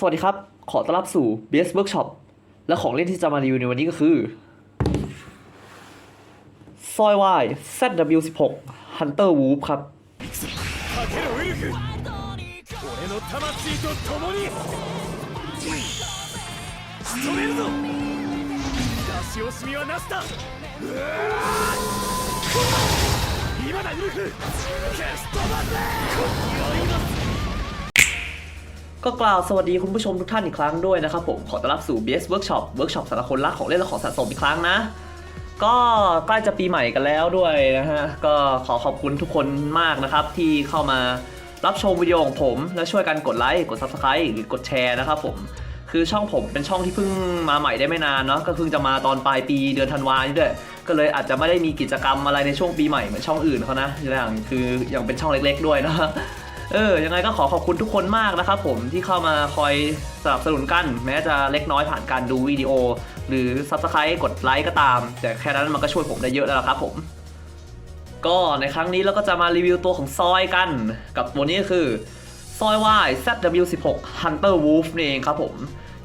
สวัสดีครับ ขอต้อนรับสู่ BS Workshop และของเล่นที่จะมารีวิวในวันนี้ก็คือซอยวาย ZW16 Hunter Wolf ครับ かけるウルフ俺の魂と共に仕留めるぞ出し惜しみはなしだうわー今だウルフ消し飛ばせ今 ก็กล่าวสวัสดีคุณผู้ชมทุกท่านอีกครั้งด้วยนะครับผมขอต้อนรับสู่ BS Workshop Workshop สำหรับคนรักของเล่นและของสะสมอีกครั้งนะ ก็ใกล้จะปีใหม่กันแล้วด้วยนะฮะ ก็ขอขอบคุณทุกคนมากนะครับ ที่เข้ามารับชมวิดีโอของผม และช่วยกันกดไลค์กด Subscribe หรือกดแชร์นะครับผมคือช่องผมเป็นช่องที่เพิ่งมาใหม่ได้ไม่นานเนาะก็เพิ่งจะมาตอนปลายปีเดือนธันวานี่ด้วยก็เลยอาจจะไม่ได้มีกิจกรรมอะไรในช่วงปีใหม่เหมือนช่องอื่นเขานะอย่างคืออยังเป็นช่องเล็ก ๆ ด้วยนะ เออ ยังไงก็ขอขอบคุณทุกคนมากนะครับผมที่เข้ามาคอยสนับสนุนกัน แม้จะเล็กน้อยผ่านการดูวิดีโอ หรือ Subscribe กดไลค์ก็ตาม แต่แค่นั้นมันก็ช่วยผมได้เยอะแล้วครับผม ก็ในครั้งนี้เราก็จะมารีวิวตัวของซอยกัน กับตัวนี้ก็คือซอยวาย ZW16 Hunter Wolf นี่เองครับผม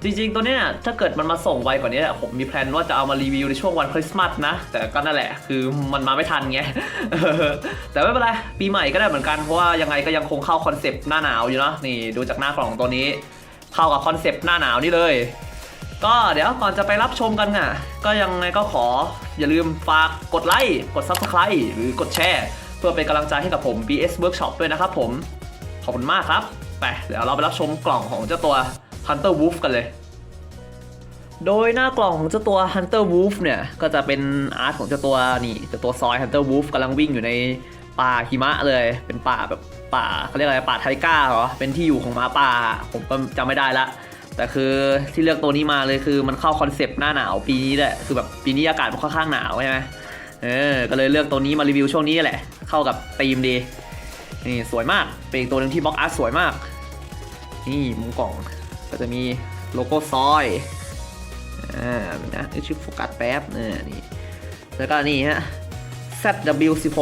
จริงๆ ตัวเนี้ยถ้าเกิดมันมาส่งไวกว่านี้ผมมีแพลนว่าจะเอามารีวิวในช่วงวันคริสต์มาสนะ แต่ก็นั่นแหละคือมันมาไม่ทันไงแต่ไม่เป็นไรปีใหม่ก็ได้เหมือนกันเพราะว่ายังไงก็ยังคงเข้าคอนเซปต์หน้าหนาวอยู่เนาะนี่ดูจากหน้ากล่องตัวนี้ เข้ากับคอนเซปต์หน้าหนาวนี่เลย ก็เดี๋ยวก่อนจะไปรับชมกันอะ ก็ยังไงก็ขออย่าลืมฝากกดไลค์กด Subscribe หรือกดแชร์เพื่อเป็นกำลังใจให้กับผม BS Workshop ด้วยนะครับผมขอบคุณมากครับไปเดี๋ยวเราไปรับชมกล่องของเจ้าตัว Hunter Wolf กันเลย โดยหน้ากล่องของเจ้าตัว Hunter Wolf เนี่ย ก็จะเป็นอาร์ตของเจ้าตัวนี่เจ้าตัวซอย Hunter Wolf กำลังวิ่งอยู่ในป่าหิมะเลย เป็นป่าแบบป่าเขาเรียกอะไรป่าไทก้าเหรอ เป็นที่อยู่ของหมาป่า ผมก็จำไม่ได้ละแต่คือที่เลือกตัวนี้มาเลยคือมันเข้าคอนเซปต์หน้าหนาวปีนี้แหละคือแบบปีนี้อากาศมันค่อนข้างหนาวใช่ไหมเออก็เลยเลือกตัวนี้มารีวิวช่วงนี้แหละ เข้ากับธีมดีนี่สวยมากเป็นอีกตัวหนึ่งที่บล็อกอาร์ตสวยมาก นี่มุมกล่อง ก็จะมีโลโก้ซอย อ่านะชื่อโฟกัสแป๊บเนี่ยนี่ แล้วก็นี่ฮะ ZW16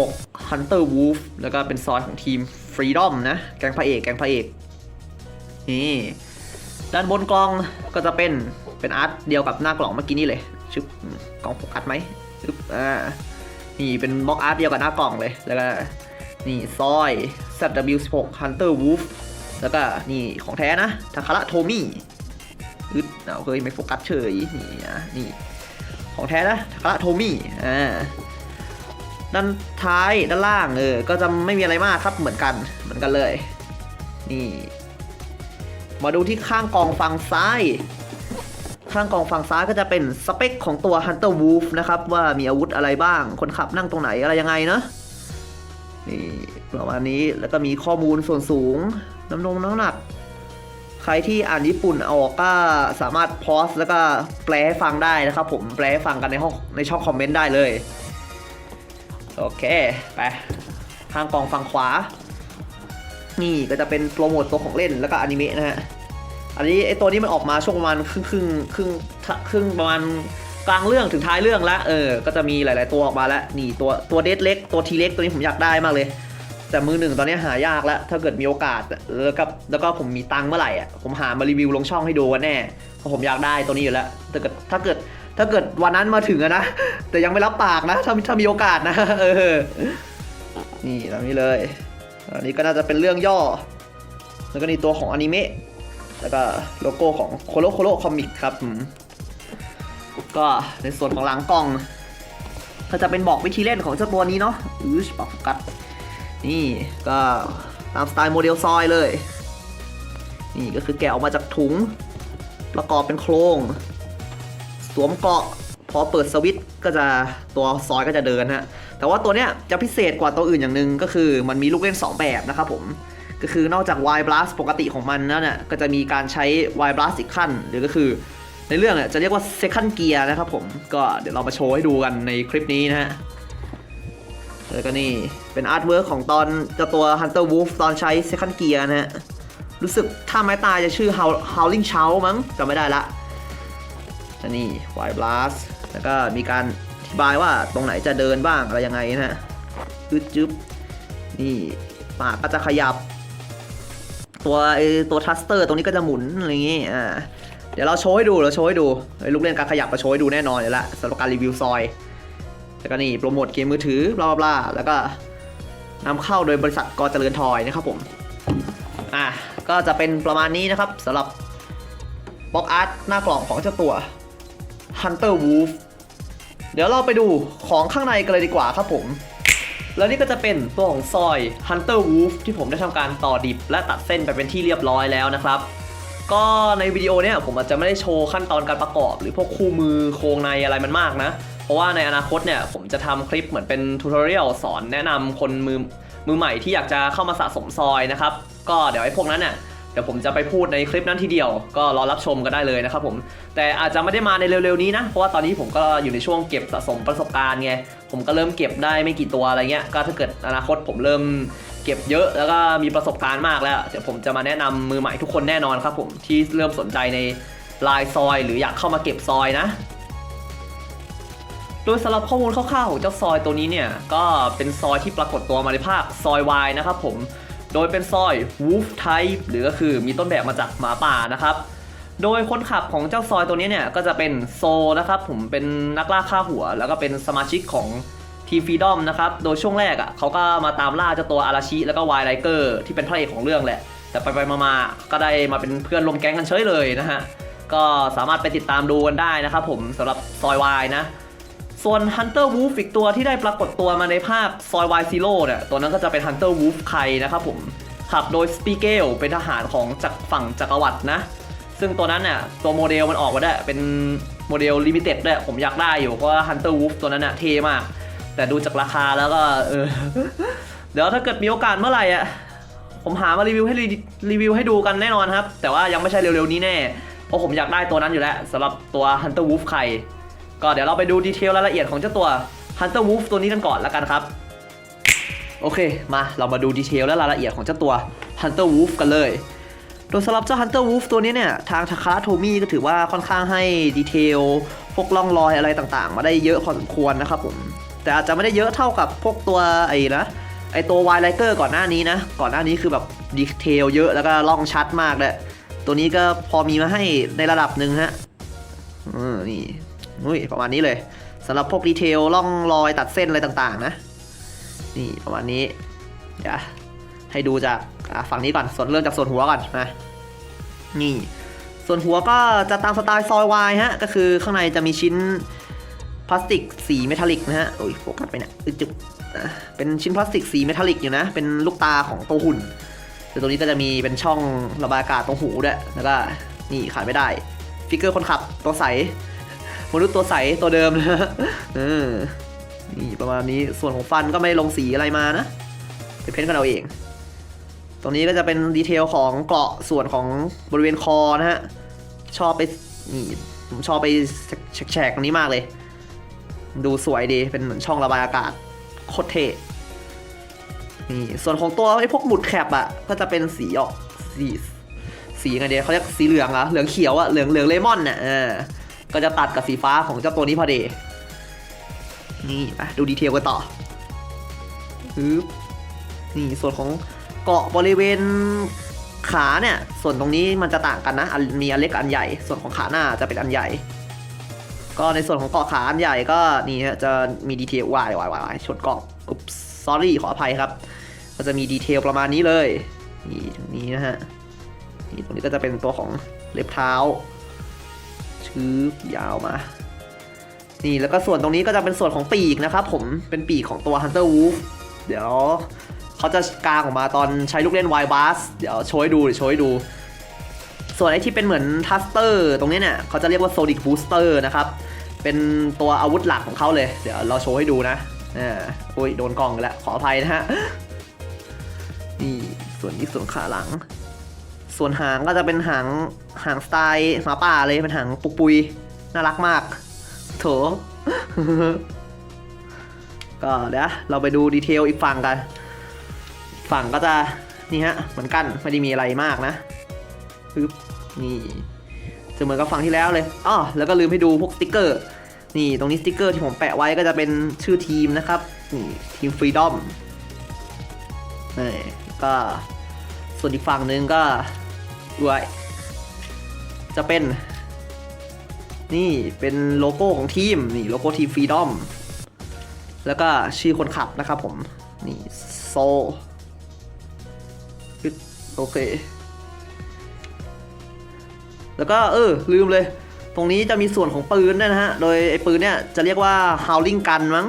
Hunter Wolf แล้วก็เป็นซอยของทีม Freedom นะ แกงพระเอก แกงพระเอก นี่ ด้านบนกล่องก็จะเป็น เป็นอาร์ตเดียวกับหน้ากล่องเมื่อกี้นี่เลย ชึบอืมกล่องโฟกัสไหมชึบอ่า นี่เป็นบล็อกอาร์ตเดียวกับหน้ากล่องเลย แล้วก็นี่ซอย ZW16 Hunter Wolf แล้วก็นี่ของแท้นะทาคาระโทมิอึดเอาเฮ้ยไม่โฟกัสเฉยนี่นะนี่ของแท้นะทาคาระโทมิอ่าด้านท้ายด้านล่างเออก็จะไม่มีอะไรมากครับเหมือนกันเหมือนกันเลย นี่มาดูที่ข้างกองฝั่งซ้าย ข้างกองฝั่งซ้ายก็จะเป็นสเปคของตัว Hunter Wolf นะครับ ว่ามีอาวุธอะไรบ้าง คนขับนั่งตรงไหนอะไรยังไงเนาะนี่ประมาณนี้แล้วก็มีข้อมูลส่วนสูง น้ำนมน้ำหนัก ใครที่อ่านญี่ปุ่นออกก็สามารถพอสแล้วก็แปลให้ฟังได้นะครับ ผมแปลให้ฟังกันในห้องในช่องคอมเมนต์ได้เลย โอเค ไปข้างกองฝั่งขวา นี่ก็จะเป็นโปรโมทตัวของเล่นแล้วก็อนิเมะนะฮะอันนี้ไอตัวนี้มันออกมาช่วงประมาณครึ่งครึ่งครึ่งครึ่งประมาณกลางเรื่องถึงท้ายเรื่องแล้วเออ ก็จะมีหลาย ๆ ตัวออกมาแล้ว นี่ตัวตัวเดดเล็กตัวทีเล็กตัวนี้ผมอยากได้มากเลย แต่มือหนึ่งตอนนี้หายากแล้ว ถ้าเกิดมีโอกาสแล้วก็แล้วก็ผมมีตังค์เมื่อไหร่อะผมหามารีวิวลงช่องให้ดูกันแน่เพราะผมอยากได้ตัวนี้อยู่แล้วถ้าเกิดถ้าเกิดถ้าเกิดวันนั้นมาถึงอะนะ แต่ยังไม่รับปากนะ ถ้าถ้ามีโอกาสนะเออนี่ตรงนี้เลยอันนี้ก็น่าจะเป็นเรื่องย่อ แล้วก็นี่ตัวของอนิเมะแล้วก็โลโก้ของโคโลโคโลคอมิกครับก็ในส่วนของหลังกล่องก็จะเป็นบอกวิธีเล่นของเจ้าตัวนี้เนาะอือปรับโฟกัส นี่ก็ตามสไตล์โมเดลซอยเลย นี่ก็คือแกะออกมาจากถุง ประกอบเป็นโครง สวมเกาะพอเปิดสวิตช์ก็จะตัวซอยก็จะเดินฮะ แต่ว่าตัวเนี้ยจะพิเศษกว่าตัวอื่นอย่างหนึ่งก็คือมันมีลูกเล่น 2 แบบนะครับผม ก็คือนอกจาก Y Blast ปกติของมันแล้วเนี่ยก็จะมีการใช้ Y Blast อีกขั้น หรือก็คือในเรื่องเนี่ยจะเรียกว่า Second Gear นะครับผม ก็เดี๋ยวเรามาโชว์ให้ดูกันในคลิปนี้นะฮะ แล้วก็นี่เป็นอาร์ตเวิร์กของตอนเจ้าตัว Hunter Wolf ตอนใช้ Second Gear นะฮะ รู้สึกถ้าไม้ตายจะชื่อ Howl- Howling Shout มั้งจำไม่ได้ละแล้วนี่ Y Blast แล้วก็มีการอธิบายว่าตรงไหนจะเดินบ้างอะไรยังไงนะฮะจึ๊บจึ๊บนี่ปากก็จะขยับ ตัวไอตัวทัสเตอร์ตรงนี้ก็จะหมุนอะไรอย่างงี้อ่าเดี๋ยวเราโชว์ให้ดูเราโชว์ให้ดูลูกเล่นการขยับมาโชว์ให้ดูแน่นอนอยู่แล้วสำหรับการรีวิวซอย แล้วก็นี่โปรโมทเกมมือถือบลาบลาแล้วก็นำเข้าโดยบริษัทกอเจริญทอยนะครับผมอะก็จะเป็นประมาณนี้นะครับสำหรับบ็อกอาร์ตหน้ากล่องของเจ้าตัว Hunter Wolf เดี๋ยวเราไปดูของข้างในกันเลยดีกว่าครับผม แล้วนี่ก็จะเป็นตัวของซอย Hunter Wolf ที่ผมได้ทำการต่อดิบและตัดเส้นไปเป็นที่เรียบร้อยแล้วนะครับ ก็ในวิดีโอเนี้ยผมอาจจะไม่ได้โชว์ขั้นตอนการประกอบ หรือพวกคู่มือโครงในอะไรมันมากนะ เพราะว่าในอนาคตเนี่ยผมจะทำคลิปเหมือนเป็นทูตอเรียลสอนแนะนำคนมือมือใหม่ที่อยากจะเข้ามาสะสมซอยนะครับ ก็เดี๋ยวไอ้พวกนั้นเนี่ยเดี๋ยวผมจะไปพูดในคลิปนั้นทีเดียว ก็รอรับชมกันได้เลยนะครับผม แต่อาจจะไม่ได้มาในเร็วๆนี้นะ เพราะว่าตอนนี้ผมก็อยู่ในช่วงเก็บสะสมประสบการณ์ไง ผมก็เริ่มเก็บได้ไม่กี่ตัวอะไรเงี้ย ก็ถ้าเกิดอนาคตผมเริ่มเก็บเยอะแล้วก็มีประสบการณ์มากแล้ว เดี๋ยวผมจะมาแนะนำมือใหม่ทุกคนแน่นอนครับผมที่เริ่มสนใจในลายซอย หรืออยากเข้ามาเก็บซอยนะ โดยสำหรับข้อมูลคร่าวๆของเจ้าซอยตัวนี้เนี่ย ก็เป็นซอยที่ปรากฏตัวมาในภาคซอยวายนะครับผม โดยเป็นซอย Wolf Type หรือก็คือมีต้นแบบมาจากหมาป่านะครับ โดยคนขับของเจ้าซอยตัวนี้เนี่ย ก็จะเป็นโซนะครับผมเป็นนักล่าฆ่าหัว แล้วก็เป็นสมาชิกของทีมฟรีดอมนะครับ โดยช่วงแรกอะเขาก็มาตามล่าเจ้าตัวอาราชิแล้วก็วายไลเกอร์ที่เป็นพระเอกของเรื่องแหละ แต่ไปๆมาๆก็ได้มาเป็นเพื่อนรวมแก๊งกันเฉยเลยนะฮะ ก็สามารถไปติดตามดูกันได้นะครับผมสำหรับซอยวายนะ ส่วน Hunter Wolf อีกตัวที่ได้ปรากฏตัวมาในภาคซอย Y Zero เนี่ย ตัวนั้นก็จะเป็น Hunter Wolf ไคนะครับผม ขับโดย s p i g e l เป็นทหารของจากฝั่งจักรวรรดินะ ซึ่งตัวนั้นเนี่ยตัวโมเดลมันออกมาได้เป็นโมเดลลิมิเต็ดด้วยผมอยากได้อยู่เพราะว่า Hunter Wolf ตัวนั้นน่ะเท่มาก แต่ดูจากราคาแล้วก็เออเดี๋ยวถ้าเกิดมีโอกาสเมื่อไหร่อะผมหามารีวิวให้รีรีวิวให้ดูกันแน่นอนครับ แต่ว่ายังไม่ใช่เร็วๆนี้แน่ เพราะผมอยากได้ตัวนั้นอยู่แล้วสำหรับตัว Hunter Wolf ไข่ ก็เดี๋ยวเราไปดูดีเทลรายละเอียดของเจ้าตัว Hunter Wolf ตัวนี้กันก่อนแล้วกันครับ โอเค มาเรามาดูดีเทลและรายละเอียดของเจ้าตัว Hunter Wolf กันเลย โดยสำหรับเจ้า Hunter Wolf ตัวนี้เนี่ย ทางทาคาระโทมี่ก็ถือว่าค่อนข้างให้ดีเทล พวกร่องรอยอะไรต่างๆ มาได้เยอะพอสมควรนะครับผม แต่อาจจะไม่ได้เยอะเท่ากับพวกตัวไอ้นะไอตัว w i l i k e r ก่อนหน้านี้นะ ก่อนหน้านี้คือแบบดีเทลเยอะแล้วก็ล่องชัดมากเลยตัวนี้ก็พอมีมาให้ในระดับหนึ่งฮะนี่ อุ้ยประมาณนี้เลยสำหรับพวกดีเทลล่องรอยตัดเส้นอะไรต่างๆนะ นี่ประมาณนี้เดี๋ยวให้ดูจากอะฝั่งนี้ก่อนส่วนเริ่มจากส่วนหัวก่อนมานี่ ส่วนหัวก็จะตามสไตล์ซอยวายฮะก็คือข้างในจะมีชิ้นพลาสติกสีเมทัลลิกนะฮะโอ้ยโฟกัสไปเนี่ยอึจุกเป็นชิ้นพลาสติกสีเมทัลลิกอยู่นะ เป็นลูกตาของตัวหุ่นแต่ตรงนี้ก็จะมีเป็นช่องระบายอากาศตรงหูด้วยแล้วก็นี่ขาดไม่ได้ ฟิกเกอร์คนขับตัวใส มนุษย์ตัวใสตัวเดิมนะเออนี่ประมาณนี้ส่วนของฟันก็ไม่ลงสีอะไรมานะไปเพ้นท์กันเอาเอง ตรงนี้ก็จะเป็นดีเทลของเกราะส่วนของบริเวณคอนะฮะชอบไปนี่ผมชอบไปแฉกๆตรงนี้มากเลย ดูสวยดีเป็นเหมือนช่องระบายอากาศโคตรเท่นี่ส่วนของตัวไอ้พวกหมุดแคปอะก็จะเป็นสีออกสีสีไงเดียเขาเรียกสีเหลืองอะเหลืองเขียวอะเหลืองเหลืองเลมอนน่ะเออ ก็จะตัดกับสีฟ้าของเจ้าตัวนี้พอดี นี่ไปดูดีเทลกันต่อฮึบนี่ส่วนของเกาะบริเวณขาเนี่ย ส่วนตรงนี้มันจะต่างกันนะอันมีอันเล็กกับอันใหญ่ ส่วนของขาหน้าจะเป็นอันใหญ่ ก็ในส่วนของเกาะขาอันใหญ่ก็นี่ฮะจะมีดีเทลวายวายวายชนเกาะอุ๊บ sorry ขออภัยครับ ก็จะมีดีเทลประมาณนี้เลย นี่ตรงนี้นะฮะ นี่ตรงนี้ก็จะเป็นตัวของเล็บเท้าืบยาวมา นี่แล้วก็ส่วนตรงนี้ก็จะเป็นส่วนของปีกนะครับผมเป็นปีกของตัว Hunter Wolf เดี๋ยวเขาจะกางออกมาตอนใช้ลูกเล่น Wild Bass เดี๋ยวโชว์ให้ดูเดี๋ยวโชว์ให้ดู ส่วนไอ้ที่เป็นเหมือนทัสเตอร์ตรงนี้เนี่ยเขาจะเรียกว่า Sonic Booster นะครับ เป็นตัวอาวุธหลักของเขาเลย เดี๋ยวเราโชว์ให้ดูนะอ่าโอ้ยโดนกล้องแล้วขออภัยนะฮะ นี่ส่วนนี้ส่วนขาหลัง ส่วนหางก็จะเป็นหางหางสไตล์หมาป่าเลยเป็นหางปุกปุยน่ารักมาก โถ ก็เดี๋ยวเราไปดูดีเทลอีกฝั่งกัน ฝั่งก็จะนี่ฮะเหมือนกันไม่ได้มีอะไรมากนะปึ๊บนี่จะเหมือนกับฝั่งที่แล้วเลยอ้อแล้วก็ลืมให้ดูพวกสติกเกอร์ นี่ตรงนี้สติกเกอร์ที่ผมแปะไว้ก็จะเป็นชื่อทีมนะครับนี่ทีมฟรีดอมนี่ก็ส่วนอีกฝั่งหนึ่งก็ ด้วยจะเป็น นี่เป็นโลโก้ของทีม นี่โลโก้ทีมฟรีดอม แล้วก็ชื่อคนขับนะครับผม นี่โซโอเค แล้วก็เออ ลืมเลย ตรงนี้จะมีส่วนของปืนด้วยนะฮะ โดยไอ้ปืนเนี่ยจะเรียกว่า howling gun มั้ง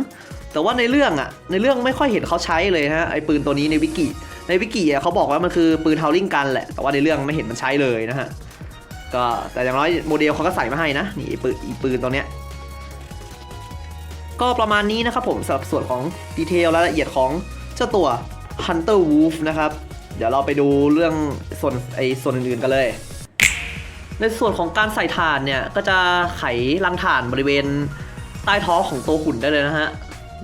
แต่ว่าในเรื่องอะในเรื่องไม่ค่อยเห็นเขาใช้เลยฮะไอ้ปืนตัวนี้ในวิกิ ในวิกิเขาบอกว่ามันคือปืน howling gun แหละ แต่ว่าในเรื่องไม่เห็นมันใช้เลยนะฮะ ก็แต่อย่างน้อยโมเดลเขาก็ใส่มาให้นะ นี่ปืนอีปืนตัวเนี้ย ก็ประมาณนี้นะครับผมสำหรับส่วนของดีเทลรายละเอียดของเจ้าตัว Hunter Wolf นะครับ เดี๋ยวเราไปดูเรื่องส่วนไอ้ส่วนอื่นๆกันเลย ในส่วนของการใส่ถ่านเนี่ย ก็จะไขรังถ่านบริเวณใต้ท้องของตัวหุ่นได้เลยนะฮะ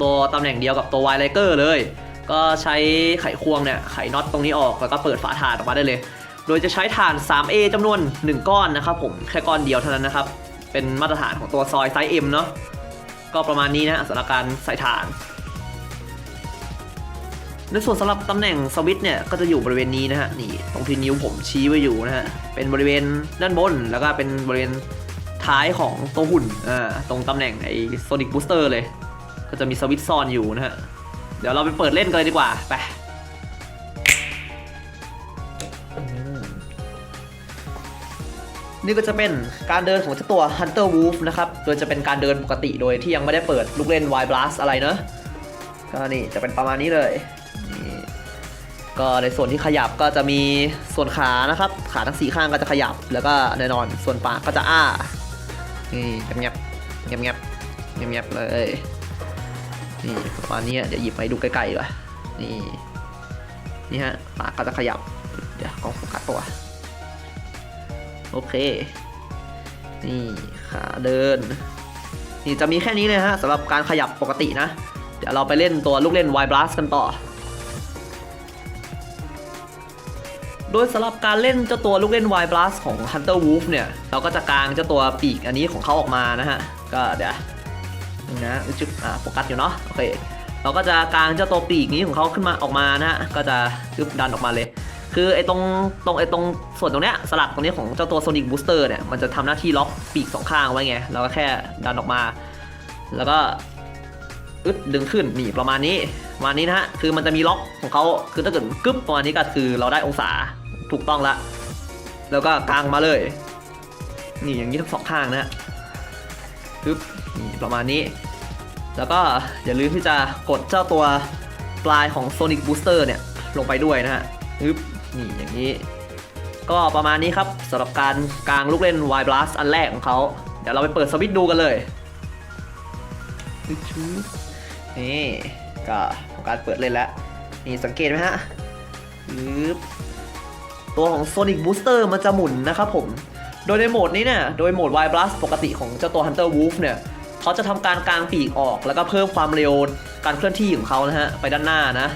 ตัวตำแหน่งเดียวกับตัวไวไลเกอร์เลย ก็ใช้ไขควงเนี่ยไขน็อตตรงนี้ออกแล้วก็เปิดฝาถ่านออกมาได้เลย โดยจะใช้ถ่าน 3A จำนวน 1 ก้อนนะครับผมแค่ก้อนเดียวเท่านั้นนะครับ เป็นมาตรฐานของตัวซอยไซส์ M เนาะก็ประมาณนี้นะสำหรับการใส่ถ่าน ในส่วนสำหรับตำแหน่งสวิตช์เนี่ยก็จะอยู่บริเวณนี้นะฮะนี่ตรงที่นิ้วผมชี้ไว้อยู่นะฮะเป็นบริเวณด้านบนแล้วก็เป็นบริเวณท้ายของตัวหุ่นอ่าตรงตำแหน่งไอ้โซนิกบูสเตอร์เลย ก็จะมีสวิตช์ซ่อนอยู่นะฮะ เดี๋ยวเราไปเปิดเล่นกันเลยดีกว่า ไป นี่ก็จะเป็นการเดินของเจ้าตัว Hunter Wolf นะครับ โดยจะเป็นการเดินปกติโดยที่ยังไม่ได้เปิดลูกเล่น Wild Blast อะไรเนอะก็นี่จะเป็นประมาณนี้เลยนี่ก็ในส่วนที่ขยับก็จะมีส่วนขานะครับ ขาทั้งสี่ข้างก็จะขยับ แล้วก็แน่นอนส่วนปากก็จะอ้านี่เงียบเงียบเงียบเงียบเงียบๆเลย นี่ประมาณนี้เดี๋ยวหยิบมาให้ดูใกล้ๆดีกว่านี่นี่ฮะปากก็จะขยับ เดี๋ยวกล้องโฟกัสตัวโอเค นี่ขาเดิน นี่จะมีแค่นี้เลยฮะสำหรับการขยับปกตินะ เดี๋ยวเราไปเล่นตัวลูกเล่น Y Blast กันต่อ โดยสำหรับการเล่นเจ้าตัวลูกเล่น Y Blast ของ Hunter Wolf เนี่ย เราก็จะกางเจ้าตัวปีกอันนี้ของเขาออกมานะฮะ ก็เดี๋ยว นะจุ๊บอ่าโฟกัสอยู่เนาะโอเคเราก็จะกางเจ้าตัวปีกนี้ของเขาขึ้นมาออกมานะฮะก็จะจุ๊บดันออกมาเลย คือไอ้ตรงตรงไอ้ตรงส่วนตรงเนี้ยสลักตรงนี้ของเจ้าตัว Sonic Booster เนี่ยมันจะทำหน้าที่ล็อกปีกสองข้างไว้ไงเราก็แค่ดันออกมา แล้วก็อึดดึงขึ้นนี่ประมาณนี้ประมาณนี้นะฮะคือมันจะมีล็อกของเขาคือถ้าเกิดกึ๊บประมาณนี้ก็คือเราได้องศาถูกต้องละแล้วก็กางมาเลย นี่อย่างนี้ทั้งสองข้างนะ ฮะกึ๊บประมาณนี้ แล้วก็อย่าลืมที่จะกดเจ้าตัวปลายของ Sonic Booster เนี่ยลงไปด้วยนะฮะอึ๊บนี่อย่างนี้ ก็ประมาณนี้ครับสำหรับการกลางลูกเล่น Y Blast อันแรกของเขา เดี๋ยวเราไปเปิดสวิตช์ดูกันเลยนี่ก็ทำการเปิดเล่นแล้ว นี่สังเกตไหมฮะอึ๊บตัวของ Sonic Booster มันจะหมุนนะครับผม ดยในโหมดนี้เนี่ยโดยโหมด Y Blast ปกติของเจ้าตัว Hunter Wolf เนี่ยเขาจะทำการกางปีกออก แล้วก็เพิ่มความเร็วการเคลื่อนที่ของเขานะฮะ ไปด้านหน้านะ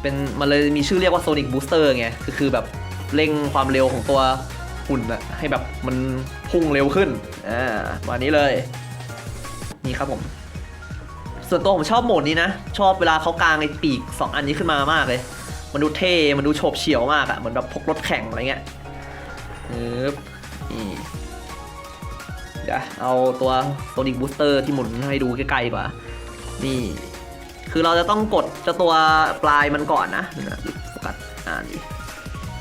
เป็นมันเลยมีชื่อเรียกว่า Sonic Booster ไงคือคือแบบเร่งความเร็วของตัวหุ่นอะให้แบบมันพุ่งเร็วขึ้นอ่าวันนี้เลยนี่ครับผม ส่วนตัวผมชอบโหมดนี้นะ ชอบเวลาเขากางไอ้ปีก 2 อันนี้ขึ้นมามากเลย มันดูเท่ มันดูโฉบเฉี่ยวมากอะเหมือนแบบพกรถแข่งอะไรเงี้ยปึ๊บ นี่เดี๋ยวเอาตัว Sonic Booster ที่หมุนให้ดูใกล้ๆกว่า นี่ คือเราจะต้องกดเจ้าตัวปลายมันก่อนนะนะโฟกัสอ่านี่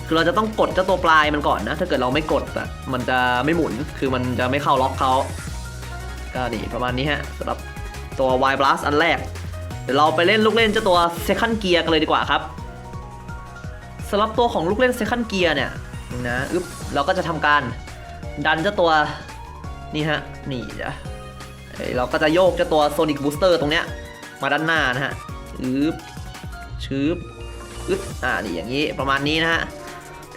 คือเราจะต้องกดเจ้าตัวปลายมันก่อนนะ ถ้าเกิดเราไม่กดอะมันจะไม่หมุน คือมันจะไม่เข้าล็อกเขาก็นี่ประมาณนี้ฮะสำหรับตัว Y Blast อันแรก เดี๋ยวเราไปเล่นลูกเล่นเจ้าตัว Second Gear กันเลยดีกว่าครับสำหรับตัวของลูกเล่น Second Gear เนี่ยนะอึ๊บเราก็จะทำการ ดันเจ้าตัวนี่ฮะนี่จ้ะเราก็จะโยกเจ้าตัว Sonic Booster ตรงเนี้ยมาด้านหน้านะฮะอึบชืบอึดอ่านี่อย่างนี้ประมาณนี้นะฮะ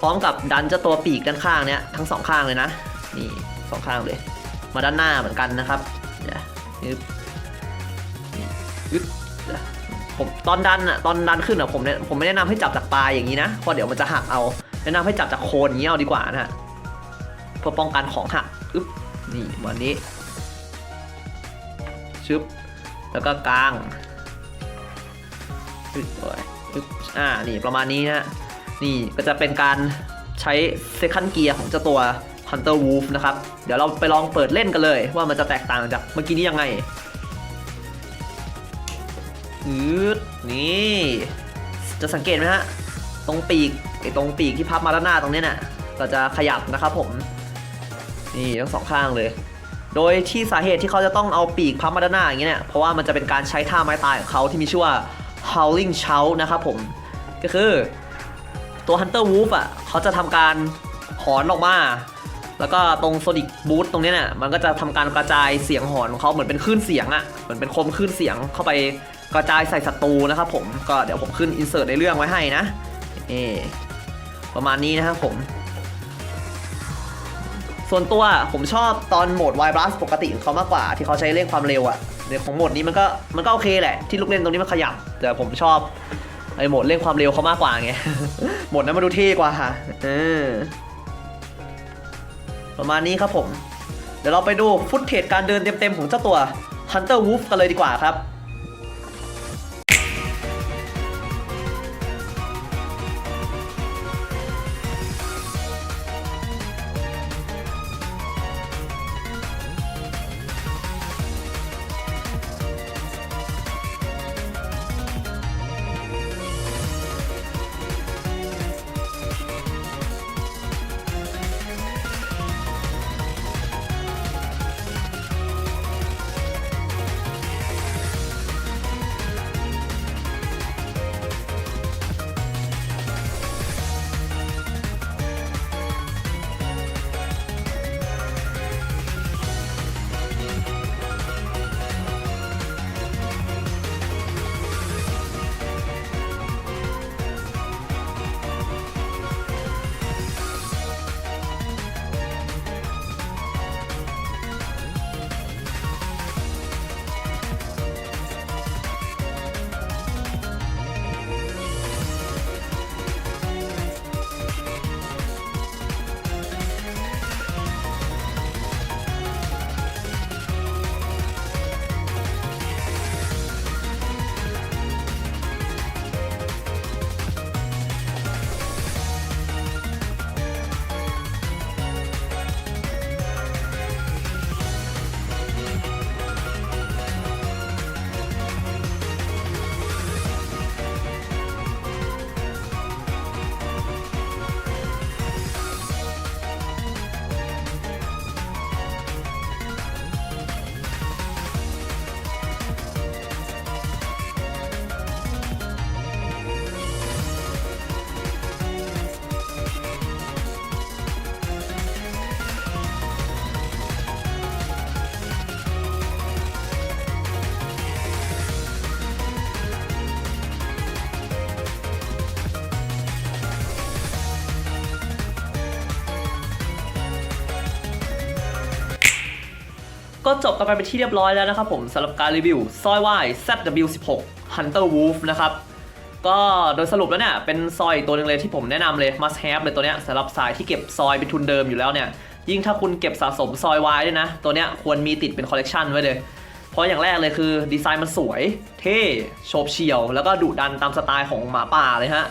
พร้อมกับดันเจ้าตัวปีกด้านข้างเนี้ยทั้งสองข้างเลยนะนี่สองข้างเลย มาด้านหน้าเหมือนกันนะครับเดี๋ยวอึบนี่อึดผมตอนดันอะตอนดันขึ้นอะผมเนี่ยผมไม่แนะนำให้จับจากปลายอย่างนี้นะเพราะเดี๋ยวมันจะหักเอาแนะนำให้จับจากโคนอย่างนี้เอาดีกว่านะฮะ พื่อป้องกันของหักอึบนี่วันนี้ชึบแล้วก็กลางอึ๊บอึ๊บอ่านี่ประมาณนี้นะฮะนี่ก็จะเป็นการใช้ second gear ของเจ้าตัว Hunter Wolf นะครับ เดี๋ยวเราไปลองเปิดเล่นกันเลย ว่ามันจะแตกต่างจากเมื่อกี้นี้ยังไงอืดนี่ จะสังเกตไหมฮะ ตรงปีกไอ้ตรงปีกที่พับมาด้านหน้าตรงนี้ยน่ะก็จะขยับนะครับผม นี่ทั้งสองข้างเลย โดยที่สาเหตุที่เขาจะต้องเอาปีกพับมาด้านหน้าอย่างเงี้ยเนี่ยเพราะว่ามันจะเป็นการใช้ท่าไม้ตายของเขาที่มีชื่อว่า howling shout นะครับผม ก็คือตัว hunter wolf อะเขาจะทำการหอนออกมา แล้วก็ตรง sonic boot ตรงเนี้ยน่ะมันก็จะทำการกระจายเสียงหอนของเขาเหมือนเป็นคลื่นเสียงอะเหมือนเป็นคมคลื่นเสียงเข้าไปกระจายใส่ศัตรูนะครับผมก็เดี๋ยวผมขึ้น insert ในเรื่องไว้ให้นะนี่ประมาณนี้นะครับผม ส่วนตัวผมชอบตอนโหมด Wild Blast ปกติของเขามากกว่าที่เขาใช้เร่งความเร็วอะในของโหมดนี้มันก็มันก็โอเคแหละ ที่ลูกเล่นตรงนี้มันขยับ แต่ผมชอบไอ้โหมดเร่งความเร็วเขามากกว่าไงโหมดนั้นมาดูเท่กว่าค่ะเออประมาณนี้ครับผม เดี๋ยวเราไปดูฟุตเทจการเดินเต็มๆของเจ้าตัว Hunter Wolf กันเลยดีกว่าครับ ก็จบกันไปเป็นที่เรียบร้อยแล้วนะครับผมสำหรับการรีวิวซอยวาย ZW16 Hunter Wolf นะครับก็โดยสรุปแล้วเนี่ยเป็นซอยตัวหนึ่งเลยที่ผมแนะนำเลย must have เลยตัวเนี้ยสำหรับสายที่เก็บซอยเป็นทุนเดิมอยู่แล้วเนี่ยยิ่งถ้าคุณเก็บสะสมซอยวายด้วยนะ ตัวเนี้ยควรมีติดเป็นคอลเลกชันไว้เลย เพราะอย่างแรกเลยคือดีไซน์มันสวย เท่โฉบเฉี่ยว แล้วก็ดุดันตามสไตล์ของหมาป่าเลยฮะ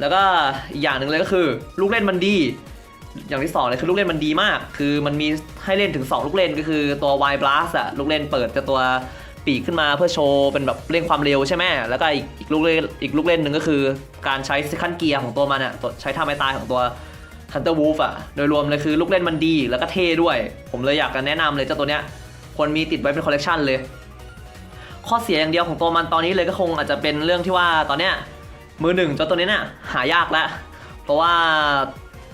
แล้วก็อีกอย่างหนึ่งเลยก็คือ ลูกเล่นมันดี อย่างที่สองเลยคือลูกเล่นมันดีมาก คือมันมีให้เล่นถึง 2 ลูกเล่นก็คือตัว Wild Blast อะลูกเล่นเปิดจะตัวปีกขึ้นมาเพื่อโชว์เป็นแบบเร่งความเร็วใช่ไหมแล้วก็อีกอีกลูกเล่นอีกลูกเล่นหนึ่งก็คือการใช้ second gear ของตัวมันอะใช้ท่าไม้ตายของตัว Hunter Wolf อะโดยรวมเลยคือลูกเล่นมันดีแล้วก็เท่ด้วย ผมเลยอยากจะแนะนำเลยเจ้าตัวเนี้ยควรมีติดไว้เป็นคอลเลกชันเลย ข้อเสียอย่างเดียวของตัวมันตอนนี้เลยก็คงอาจจะเป็นเรื่องที่ว่าตอนเนี้ยมือหนึ่งเจ้าตัวนี้เนี่ยหายากแล้วเพราะว่า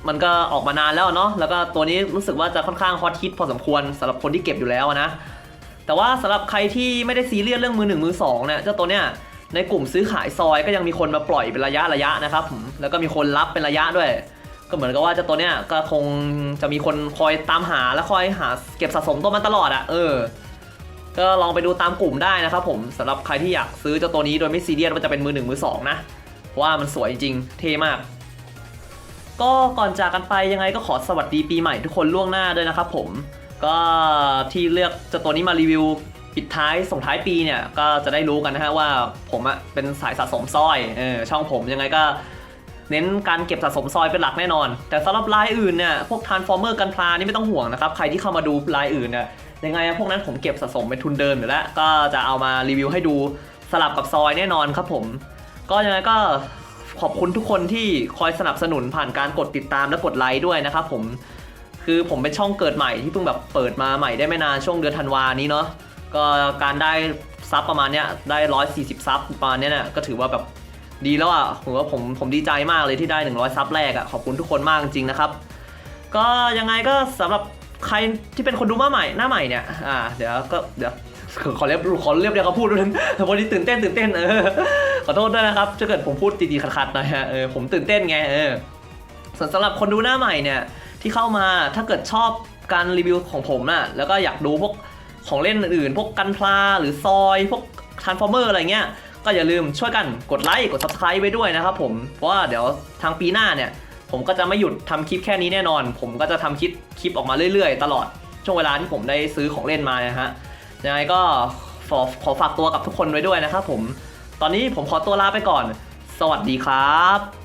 มันก็ออกมานานแล้วเนาะแล้วก็ตัวนี้รู้สึกว่าจะค่อนข้างฮอตฮิตพอสมควรสำหรับคนที่เก็บอยู่แล้วนะแต่ว่าสำหรับใครที่ไม่ได้ซีเรียสเรื่องมือหนึ่งมือสองเนี่ยเจ้าตัวเนี้ยในกลุ่มซื้อขายซอยก็ยังมีคนมาปล่อยเป็นระยะระยะนะครับผมแล้วก็มีคนรับเป็นระยะด้วย ก็เหมือนกับว่าเจ้าตัวเนี้ยก็คงจะมีคนคอยตามหาและคอยหาเก็บสะสมตัวมันตลอดอะเออ ก็ลองไปดูตามกลุ่มได้นะครับผมสำหรับใครที่อยากซื้อเจ้าตัวนี้โดยไม่ซีเรียสว่าจะเป็นมือหนึ่งมือสองนะเพราะว่ามันสวยจริงเท่มาก ก็ก่อนจากกันไปยังไงก็ขอสวัสดีปีใหม่ทุกคนล่วงหน้าด้วยนะครับผม ก็ที่เลือกจ้าตัวนี้มารีวิวปิดท้ายส่งท้ายปีเนี่ยก็จะได้รู้กันนะฮะว่าผมอะเป็นสายสะสมสร้อยเออช่องผมยังไงก็เน้นการเก็บสะสมซอยเป็นหลักแน่นอน แต่สำหรับลายอื่นเนี่ยพวกทานฟอร์เมอร์กันพลานี่ไม่ต้องห่วงนะครับ ใครที่เข้ามาดูลายอื่นเนี่ยยังไงพวกนั้นผมเก็บสะสมเป็นทุนเดิมอยู่แล้ว ก็จะเอามารีวิวให้ดูสลับกับซอยแน่นอนครับผม ก็ยังไงก็ ขอบคุณทุกคนที่คอยสนับสนุนผ่านการกดติดตามและกดไลค์ด้วยนะครับผมคือผมเป็นช่องเกิดใหม่ที่เพิ่งแบบเปิดมาใหม่ได้ไม่นานช่วงเดือนธันวานี้เนาะก็การได้ซับประมาณเนี้ยได้ 140 ซับประมาณเนี้ยเนี่ยก็ถือว่าแบบดีแล้วอะ่ะผมว่าผมผมดีใจมากเลยที่ได้ 100 ซับแรกอะ่ะขอบคุณทุกคนมากจริงๆนะครับ ก็ยังไงก็สำหรับใครที่เป็นคนดูมาใหม่หน้าใหม่เนี่ยอ่าเดี๋ยวก็เดี๋ยว ขอเรียบขอเรียบเรียกเขาพูดด้วยนะวันนี้ตื่นเต้นตื่นเต้นเออขอโทษด้วยนะครับถ้าเกิดผมพูดตีๆขัดๆหน่อยฮะเออผมตื่นเต้นไงเออส่วนสำหรับคนดูหน้าใหม่เนี่ยที่เข้ามาถ้าเกิดชอบการรีวิวของผมน่ะแล้วก็อยากดูพวกของเล่นอื่นๆพวกกันพลาหรือซอยพวกทานฟอร์เมอร์อะไรเงี้ยก็อย่าลืมช่วยกันกดไลค์กด Subscribe ไว้ด้วยนะครับผมเพราะว่าเดี๋ยวทางปีหน้าเนี่ย ผมก็จะไม่หยุดทำคลิปแค่นี้แน่นอน ผมก็จะทำคลิปคลิปออกมาเรื่อยๆ ตลอดช่วงเวลาที่ผมได้ซื้อของเล่นมานะฮะ ยังไงก็ขอขอฝากตัวกับทุกคนไว้ด้วยนะครับผม ตอนนี้ผมขอตัวลาไปก่อน สวัสดีครับ